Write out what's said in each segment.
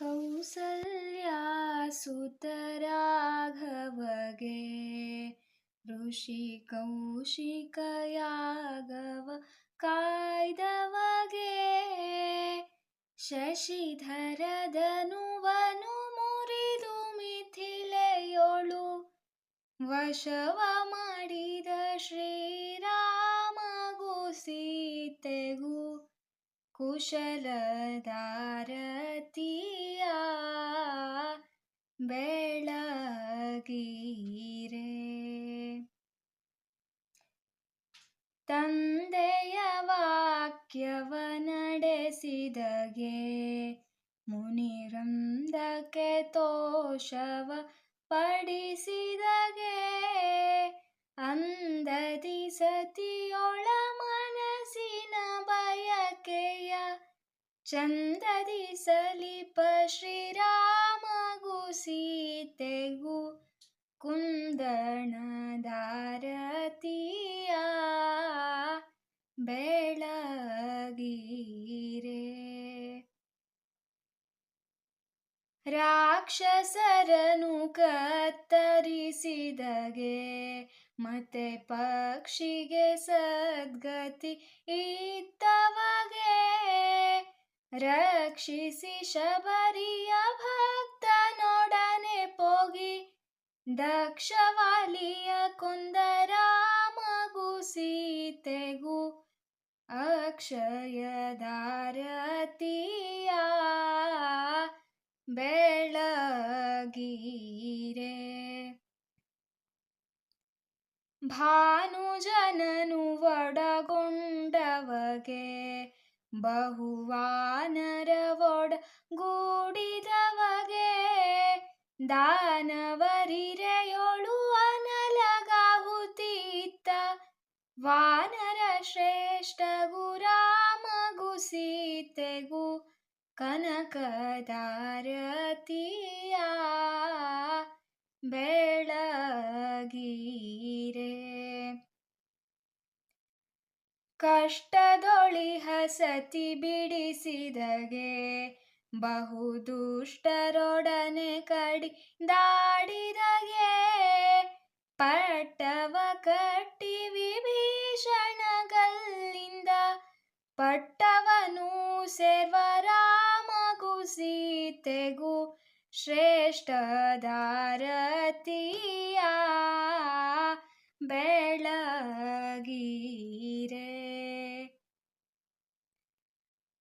ಕೌಸಲ್ಯಾ ಸುತರಾಘವಗೆ ಋಷಿ ಕೌಶಿಕಯಾಗವ ಕಾಯ್ದವಗೆ ಶಶಿಧರದನುವನು ಮುರಿದು ಮಿಥಿಲೆಯೊಳು ವಶವ ಮಾಡಿದ ಶ್ರೀರಾಮಗೂ ಸೀತೆಗೂ ಕುಶಲದಾರತಿಯ ಬೆಳಗೀರೆ. ತಂದೆಯ ವಾಕ್ಯವ ನಡೆಸಿದಗೆ ಮುನಿರಂದಕ್ಕೆ ತೋಷವ ಪಡಿಸಿದಗೆ ಅಂದದಿ ಚಂದದಿ ಸಲಿಪ ಶ್ರೀರಾಮಗೂ ಸೀತೆಗೂ ಕುಂದಣದಾರತಿಯ ಬೆಳಗೀರೆ. ರಾಕ್ಷಸರನು ಕತ್ತರಿಸಿದಗೆ ಮತ್ತೆ ಪಕ್ಷಿಗೆ ಸದ್ಗತಿ ಇತ್ತವಗೆ. ರಕ್ಷಿಸಿ ಶಬರಿಯ ಭಕ್ತನೊಡನೆ ಪೋಗಿ ದಕ್ಷವಾಲಿಯ ಕುಂದರಾಮಗೂ ಸೀತೆಗೂ ಅಕ್ಷಯದಾರತಿಯ ಬೆಳಗೀರೆ. ಭಾನುಜನನು ಒಡಗೊಂಡವಗೆ ಬಹುವಾನರವೊಡ ಗೂಡಿದವಗೆ ದಾನವರಿರೆಯೊಳು ಅನಲಗಾಹುತಿತ್ತ ವಾನರ ಶ್ರೇಷ್ಠ ಗುರಾಮಗು ಸೀತೆಗೂ ಕನಕದಾರತಿಯ ಬೆಳಗೀರೆ ಕಷ್ಟದೊಳಿಹ ಹಸತಿ ಬಿಡಿಸಿದಗೆ ಬಹುದುಷ್ಟರೊಡನೆ ಕಡಿ ದಾಡಿದಗೆ ಪಟ್ಟವ ಕಟ್ಟಿ ವಿಭೀಷಣಗಲ್ಲಿಂದ ಪಟ್ಟವನು ಸೇರ್ವರಾಮಗೂ ಕುಸೀತೆಗೂ ಶ್ರೇಷ್ಠದಾರತಿಯ ಬೆಳಗೀರೆ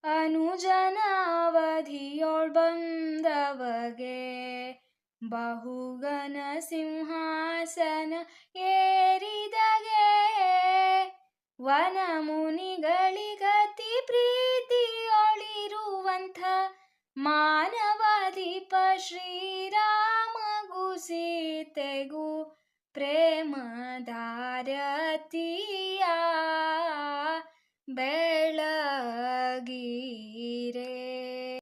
ಅನುಜನಾವಧಿಯೊಳ್ ಬಂದವಗೆ ಬಹುಗನ ಸಿಂಹಾಸನ ಏರಿದಗೆ ವನ ಮುನಿಗಳಿಗತಿ ಪ್ರೀತಿಯೊಳಿರುವಂಥ ಮಾನವಾದೀಪ ಶ್ರೀರಾಮಗೂ ಸೀತೆಗೂ ಪ್ರೇಮದಾರತಿಯ ಬೆಳಗೀರೆ